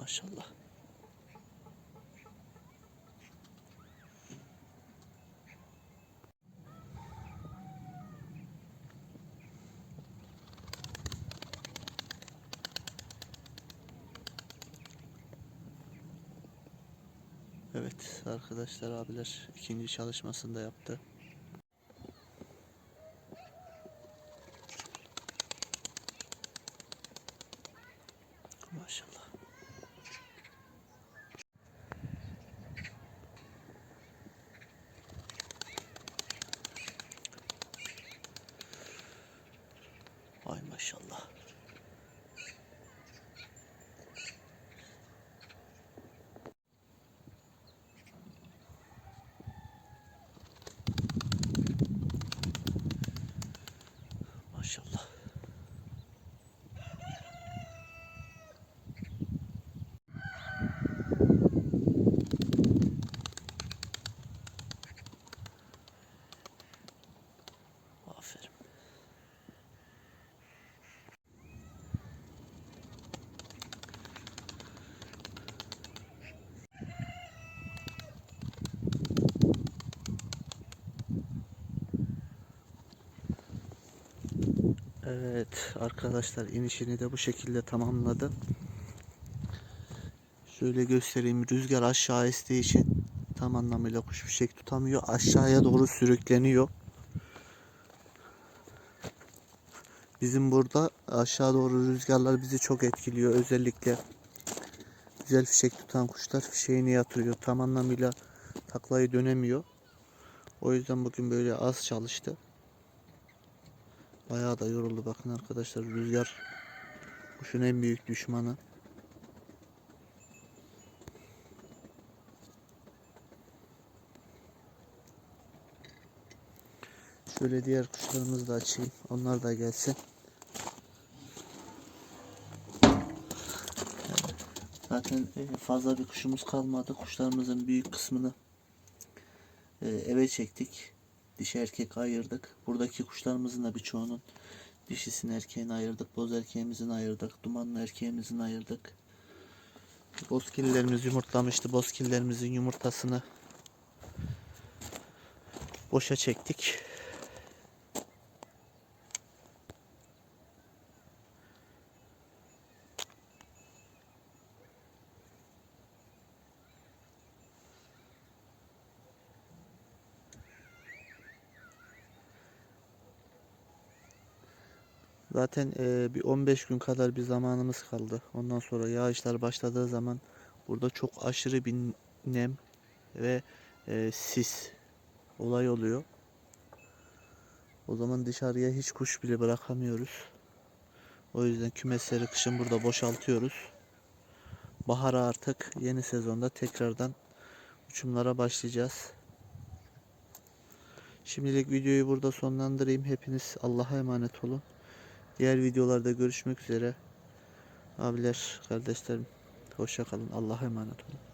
Maşallah. Evet arkadaşlar abiler ikinci çalışmasını da yaptı. Maşallah. Maşallah. Maşallah. Evet arkadaşlar inişini de bu şekilde tamamladı. Şöyle göstereyim rüzgar aşağı estiği için tam anlamıyla kuş fişek tutamıyor. Aşağıya doğru sürükleniyor. Bizim burada aşağı doğru rüzgarlar bizi çok etkiliyor. Özellikle güzel fişek tutan kuşlar fişeğini yatırıyor. Tam anlamıyla taklayı dönemiyor. O yüzden bugün böyle az çalıştı. Bayağı da yoruldu bakın arkadaşlar. Rüzgar kuşun en büyük düşmanı. Şöyle diğer kuşlarımızı da açayım. Onlar da gelsin. Zaten e, fazla bir kuşumuz kalmadı. Kuşlarımızın büyük kısmını e, eve çektik. Dişi erkek ayırdık. Buradaki kuşlarımızın da birçoğunun dişisini erkeğini ayırdık. Boz erkeğimizin ayırdık. Dumanlı erkeğimizin ayırdık. Bozkillerimiz yumurtlamıştı. Bozkillerimizin yumurtasını boşa çektik. Zaten e, bir 15 gün kadar bir zamanımız kaldı. Ondan sonra yağışlar başladığı zaman burada çok aşırı bir nem ve e, sis olay oluyor. O zaman dışarıya hiç kuş bile bırakamıyoruz. O yüzden kümesleri kışın burada boşaltıyoruz. Bahara artık yeni sezonda tekrardan uçumlara başlayacağız. Şimdilik videoyu burada sonlandırayım. Hepiniz Allah'a emanet olun. Diğer videolarda görüşmek üzere. Abiler, kardeşlerim hoşça kalın. Allah'a emanet olun.